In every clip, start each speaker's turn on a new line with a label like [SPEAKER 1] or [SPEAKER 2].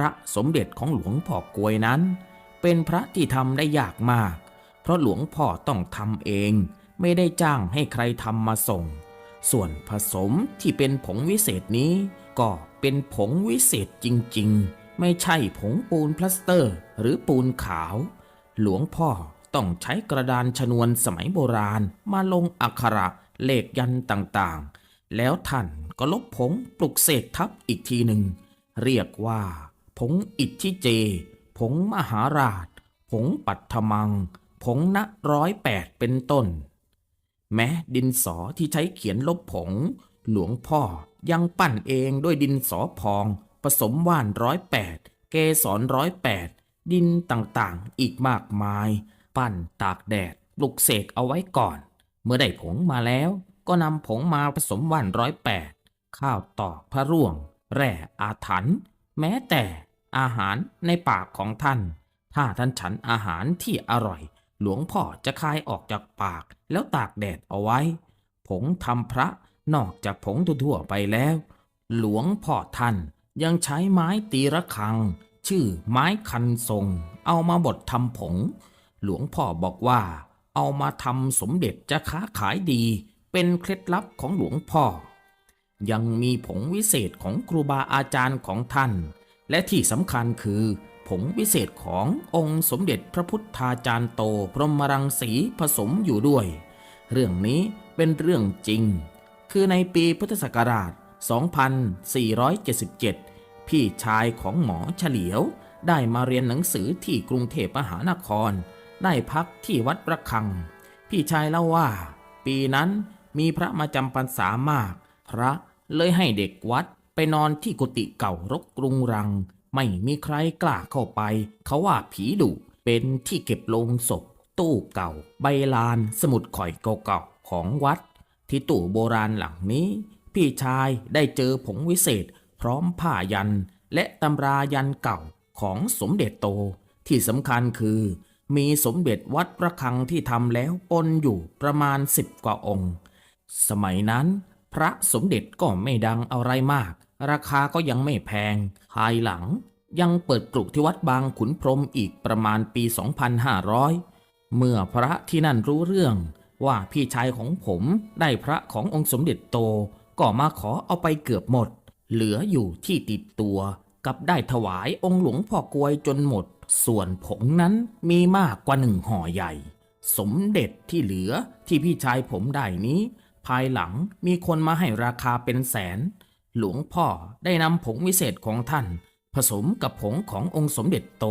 [SPEAKER 1] ระสมเด็จของหลวงพ่อกลวยนั้น เป็นพระที่ทำได้ยากมาก เพราะหลวงพ่อต้องทำเองไม่ได้จ้างให้ใครทำมาส่ง ส่วนผสมที่เป็นผงวิเศษนี้ ก็เป็นผงวิเศษจริงๆ ไม่ใช่ผงปูนพลาสเตอร์ หรือปูนขาว หลวงพ่อต้องใช้กระดานชนวนสมัยโบราณมาลงอักขระเลขยันต์ต่างๆ แล้วท่านก็ลบผงปลุกเสกทับอีกทีหนึ่ง เรียกว่า ผงอิทธิเจ ผงมหาราช ผงปัทมัง ผงณร้อยแปดเป็นต้น แม้ดินสอที่ใช้เขียนลบผง หลวงพ่อยังปั้นเองด้วยดินสอพอง ผสมว่านร้อยแปดเกสรร้อยแปดดินต่างๆอีกมากมาย ปั้นตากแดดปลุกเสกเอาไว้ก่อน เมื่อได้ผงมาแล้วก็นำผงมาผสมว่านร้อยแปดข้าวตอกพระร่วง แร่อาถรรพ์แม้แต่ อาหารในปากของท่าน ถ้าท่านฉันอาหารที่อร่อย หลวงพ่อจะคายออกจากปากแล้วตากแดดเอาไว้ ผงทำพระนอกจากผงทั่วไปแล้ว หลวงพ่อท่านยังใช้ไม้ตีระฆัง ชื่อไม้คันทรง เอามาบดทำผง หลวงพ่อบอกว่า เอามาทำสมเด็จจะค้าขายดี เป็นเคล็ดลับของหลวงพ่อ ยังมีผงวิเศษของครูบาอาจารย์ของท่าน และที่สำคัญคือผงวิเศษขององค์สมเด็จพระพุทธาจารย์โตพรหมรังสีผสมอยู่ด้วย เรื่องนี้เป็นเรื่องจริง คือในปีพุทธศักราช 2477 พี่ชายของหมอเฉลียว ได้มาเรียนหนังสือที่กรุงเทพมหานคร ได้พักที่วัดประคัง พี่ชายเล่าว่า ปีนั้นมีพระมาจำพรรษามาก พระเลยให้เด็กวัด ไปนอนที่กุฏิเก่ารกกรุงรัง ไม่มีใครกล้าเข้าไป เขาว่าผีดุเป็นที่เก็บลงศพ ตู้เก่า ใบลาน สมุดข่อยเก่าๆของวัด ที่ตู้โบราณหลังนี้ พี่ชายได้เจอผงวิเศษ พร้อมผ้ายัน และตำรายันเก่าของสมเด็จโต ที่สำคัญคือ มีสมเด็จวัดประคังที่ทำแล้วปนอยู่ประมาณสิบกว่าองค์ สมัยนั้น พระสมเด็จก็ไม่ดังอะไรมาก ราคาก็ยังไม่แพง ภายหลังยังเปิดกลุกที่วัดบางขุนพรมอีกประมาณปี 2500 เมื่อพระที่นั่นรู้เรื่องว่าพี่ชายของผมได้พระขององค์สมเด็จโต ก็มาขอเอาไปเกือบหมด เหลืออยู่ที่ติดตัว กับได้ถวายองค์หลวงพ่อกวยจนหมด ส่วนผงนั้นมีมากกว่าหนึ่งห่อใหญ่ สมเด็จที่เหลือที่พี่ชายผมได้นี้ ภายหลังมีคนมาให้ราคาเป็นแสน หลวงพ่อได้นำผงวิเศษของท่าน ผสมกับผงขององค์สมเด็จโต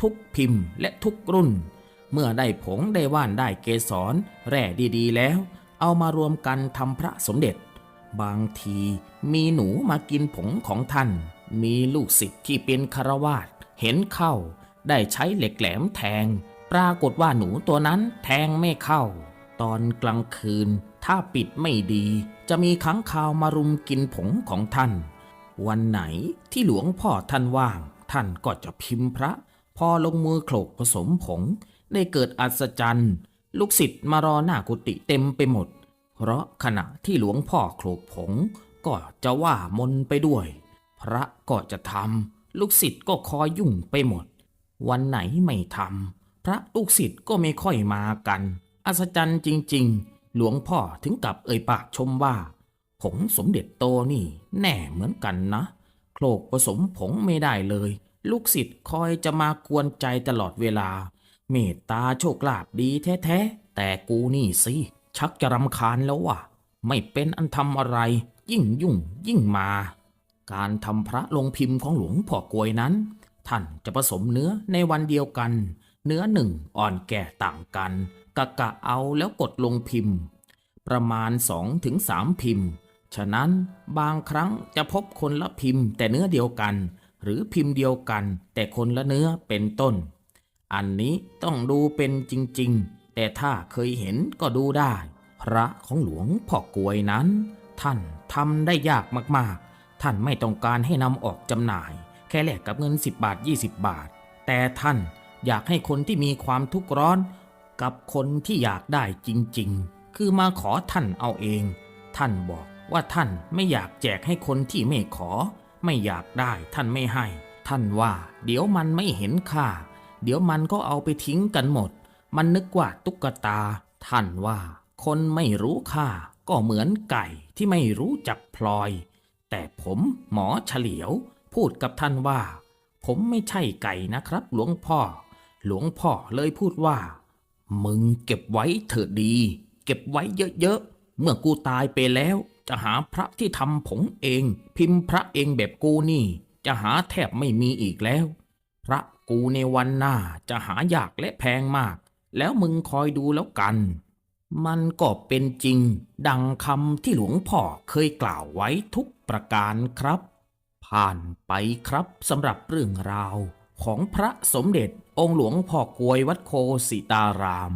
[SPEAKER 1] ทุกพิมพ์และทุกรุ่น เมื่อได้ผงได้ว่านได้เกสรแร่ดีๆ แล้ว เอามารวมกันทำพระสมเด็จ บางทีมีหนูมากินผงของท่าน มีลูกศิษย์ที่เป็นคารวาสเห็นเข้า ได้ใช้เหล็กแหลมแทง ปรากฏว่าหนูตัวนั้นแทงไม่เข้า ตอนกลางคืน ถ้าปิดไม่ดี จะมีค้างคาวมารุมกินผงของท่าน วันไหนที่หลวงพ่อท่านว่าง ท่านก็จะพิมพ์พระ พอลงมือโขลกผสมผง ได้เกิดอัศจรรย์ ลูกศิษย์มารอหน้ากุฏิเต็มไปหมด เพราะขณะที่หลวงพ่อโขลกผง ก็จะว่ามนไปด้วย พระก็จะทำลูกศิษย์ก็คอยยุ่งไปหมด วันไหนไม่ทำพระลูกศิษย์ก็ไม่ค่อยมากัน อัศจรรย์จริง ๆ หลวงพ่อถึงกับเอ่ยปากชมว่าผงสมเด็จโตนี่แน่เหมือนกันนะ โคลกผสมผงไม่ได้เลย ลูกศิษย์คอยจะมากวนใจตลอดเวลา เมตตาโชคลาภดีแท้ๆ แต่กูนี่สิ ชักจะรำคาญแล้วว่ะ ไม่เป็นอันทำอะไร ยิ่งยุ่งยิ่งมา การทำพระลงพิมพ์ของหลวงพ่อกวยนั้น ท่านจะผสมเนื้อในวันเดียวกัน เนื้อหนึ่งอ่อนแก่ต่างกัน กะกะเอาแล้วกดลงพิมพ์ ประมาณ 2-3 พิมพ์ ฉะนั้นบางครั้งจะพบคนละพิมพ์แต่เนื้อเดียวกัน หรือพิมพ์เดียวกัน แต่คนละเนื้อเป็นต้น อันนี้ต้องดูเป็นจริง ๆ แต่ถ้าเคยเห็นก็ดูได้ พระของหลวงพ่อกวยนั้น ท่านทำได้ยากมากๆ ท่านไม่ต้องการให้นำออกจำหน่าย แค่แลกกับเงิน 10 บาท 20 บาท แต่ท่านอยากให้คนที่มีความทุกข์ร้อน กับคนที่อยากได้จริงๆ คือมาขอท่านเอาเอง ท่านบอกว่าท่านไม่อยากแจกให้คนที่ไม่ขอ ไม่อยากได้ท่านไม่ให้ ท่านว่า เดี๋ยวมันไม่เห็นค่า เดี๋ยวมันก็เอาไปทิ้งกันหมด มันนึกว่าตุ๊กตา ท่านว่า คนไม่รู้ค่า ก็เหมือนไก่ที่ไม่รู้จักพลอย แต่ผมหมอเฉลียว พูดกับท่านว่า ผมไม่ใช่ไก่นะครับ หลวงพ่อ หลวงพ่อเลยพูดว่า มึงเก็บไว้เถอะดี เก็บไว้เยอะๆ เมื่อกูตายไปแล้ว จะหาพระที่ทำผงเอง พิมพ์พระเองแบบกูนี่ จะหาแทบไม่มีอีกแล้ว พระกูในวันหน้าจะหายากและแพงมาก แล้วมึงคอยดูแล้วกัน มันก็เป็นจริง ดังคำที่หลวงพ่อเคยกล่าวไว้ทุกประการครับ ผ่านไปครับสำหรับเรื่องราว ของพระสมเด็จองค์หลวงพ่อกวยวัดโคสิตาราม